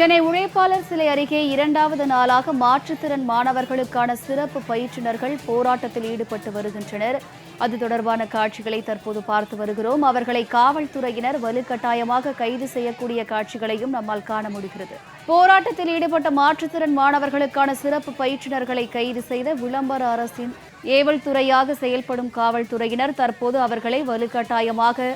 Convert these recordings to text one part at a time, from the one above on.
சென்னை உழைப்பாளர் சிலை அருகே இரண்டாவது நாளாக மாற்றுத்திறன் மாணவர்களுக்கான சிறப்பு பயிற்றுநர்கள் போராட்டத்தில் ஈடுபட்டு வருகின்றனர். அது தொடர்பான காட்சிகளை தற்போது பார்த்து வருகிறோம். அவர்களை காவல்துறையினர் வலுக்கட்டாயமாக கைது செய்யக்கூடிய காட்சிகளையும் நம்மால் காண முடிகிறது. போராட்டத்தில் ஈடுபட்ட மாற்றுத்திறன் மாணவர்களுக்கான சிறப்பு பயிற்றுனர்களை கைது செய்த விளம்பர அரசின் ஏவல் துறையாக செயல்படும் காவல்துறையினர் தற்போது அவர்களை வலுக்கட்டாயமாக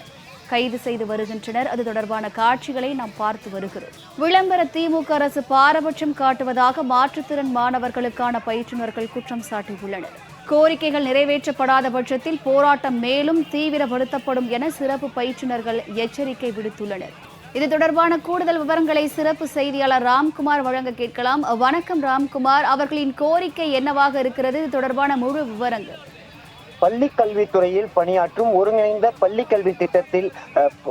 கைது செய்து வருகின்றனர். அது தொடர்பான காட்சிகளை நாம் பார்த்து வருகிறோம். விளம்பர திமுக அரசு பாரபட்சம் காட்டுவதாக மாற்றுத்திறன் மாணவர்களுக்கான பயிற்றுனர்கள் குற்றம் சாட்டியுள்ளனர். கோரிக்கைகள் நிறைவேற்றப்படாத பட்சத்தில் போராட்டம் மேலும் தீவிரப்படுத்தப்படும் என சிறப்பு பயிற்றுனர்கள் எச்சரிக்கை விடுத்துள்ளனர். இது தொடர்பான கூடுதல் விவரங்களை சிறப்பு செய்தியாளர் ராம்குமார் வழங்க கேட்கலாம். வணக்கம் ராம்குமார். அவர்களின் கோரிக்கை என்னவாக இருக்கிறது? இது தொடர்பான முழு விவரங்கள். பள்ளி கல்வித்துறையில் பணியாற்றும் ஒருங்கிணைந்த பள்ளி கல்வி திட்டத்தில்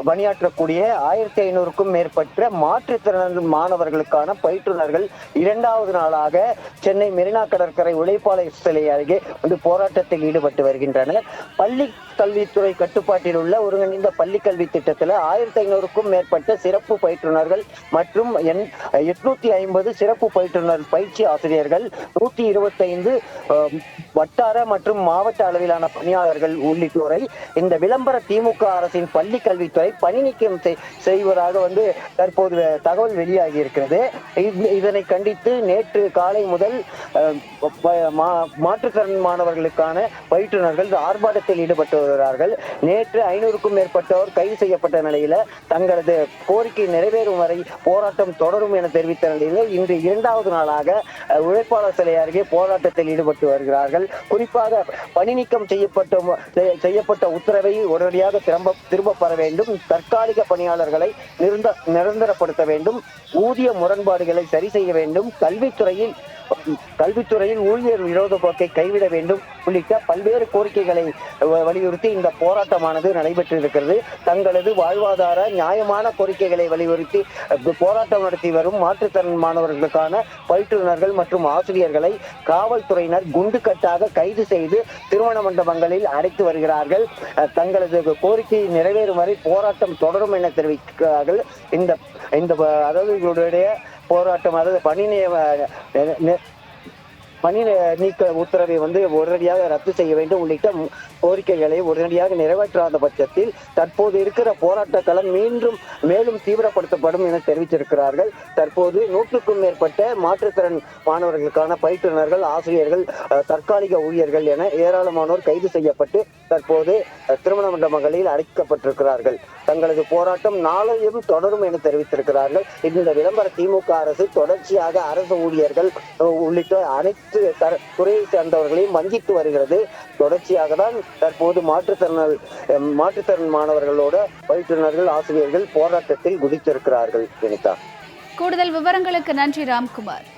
பணியாற்றக்கூடிய ஆயிரத்தி ஐநூறுக்கும் மேற்பட்ட மாற்றுத்திறனாளி மாணவர்களுக்கான பயிற்றுனர்கள் இரண்டாவது நாளாக சென்னை மெரினா கடற்கரை உழைப்பாளர் சிலை அருகே வந்து போராட்டத்தில் ஈடுபட்டு வருகின்றனர். பள்ளி கல்வித்துறை கட்டுப்பாட்டில் உள்ள ஒருங்கிணைந்த பள்ளி கல்வி திட்டத்தில் ஆயிரத்தி ஐநூறுக்கும் மேற்பட்ட சிறப்பு பயிற்றுனர்கள் மற்றும் எட்நூத்தி ஐம்பது சிறப்பு பயிற்றுனர் பயிற்சி ஆசிரியர்கள் நூத்தி இருபத்தைந்து வட்டார மற்றும் மாவட்ட அளவிலான பணியாளர்கள் உள்ளிட்டோரை இந்த விளம்பர திமுக அரசின் பள்ளி கல்வித்துறை பணி நீக்கம் செய்வதாக வந்து தற்போது தகவல் வெளியாகி இருக்கிறது. இதனை கண்டித்து நேற்று காலை முதல் மாற்றுத்திறன் மாணவர்களுக்கான பயிற்றுநர்கள் ஆர்ப்பாட்டத்தில் ஈடுபட்டு வருகிறார்கள் நேற்று ஐநூறுக்கும் மேற்பட்டோர் கைது செய்யப்பட்ட நிலையில தங்களது கோரிக்கை நிறைவேறும் வரை போராட்டம் தொடரும் என தெரிவித்த நிலையில் இன்று இரண்டாவது நாளாக உழைப்பாளர் சிலை அருகே போராட்டத்தில் ஈடுபட்டு வருகிறார்கள். குறிப்பாக பணி நீக்கம் செய்யப்பட்ட செய்யப்பட்ட உத்தரவை உடனடியாக திரும்ப திரும்ப பெற வேண்டும். தற்காலிக பணியாளர்களை நிரந்தரப்படுத்த வேண்டும். ஊதிய முரண்பாடுகளை சரி செய்ய வேண்டும். கல்வித்துறையில் கல்வித்துறையில் ஊழியர் விரோத போக்கை கைவிட வேண்டும் உள்ளிட்ட பல்வேறு கோரிக்கைகளை வலியுறுத்தி இந்த போராட்டமானது நடைபெற்றிருக்கிறது. தங்களது வாழ்வாதார நியாயமான கோரிக்கைகளை வலியுறுத்தி போராட்டம் நடத்தி வரும் மாற்றுத்திறன் மாணவர்களுக்கான பயிற்றுனர்கள் மற்றும் ஆசிரியர்களை காவல்துறையினர் குண்டுக்கட்டாக கைது செய்து திருமண மண்டபங்களில் அடைத்து வருகிறார்கள். தங்களது கோரிக்கை நிறைவேறும் வரை போராட்டம் தொடரும் என தெரிவிக்கிறார்கள். இந்த இந்த அதாவது இவருடைய போராட்டம் அதாவது பணி நியம நீக்க உத்தரவை வந்து உடனடியாக ரத்து செய்ய வேண்டும். உள்ளிட்ட கோரிக்கைகளை உடனடியாக நிறைவேற்றாத பட்சத்தில் தற்போது இருக்கிற போராட்ட களம் மீண்டும் மேலும் தீவிரப்படுத்தப்படும் என தெரிவித்திருக்கிறார்கள். தற்போது நூற்றுக்கும் மேற்பட்ட மாற்றுத்திறன் மாணவர்களுக்கான பயிற்றுனர்கள் ஆசிரியர்கள் தற்காலிக ஊழியர்கள் என ஏராளமானோர் கைது செய்யப்பட்டு தற்போது திருமண மண்டபங்களில் அடைக்கப்பட்டிருக்கிறார்கள். தங்களது போராட்டம் நாளையும் தொடரும் என தெரிவித்திருக்கிறார்கள். இந்த விளம்பர திமுக அரசு தொடர்ச்சியாக அரசு ஊழியர்கள் உள்ளிட்ட அனைத்து தர- துறையை சேர்ந்தவர்களையும் வஞ்சித்து வருகிறது. தொடர்ச்சியாக தான் தற்போது மாற்றுத்திறனால் மாற்றுத்திறன் மாணவர்களோட பயிற்றுநர்கள் ஆசிரியர்கள் போராட்டத்தில் குதித்திருக்கிறார்கள் வினிதா. கூடுதல் விவரங்களுக்கு நன்றி ராம்குமார்.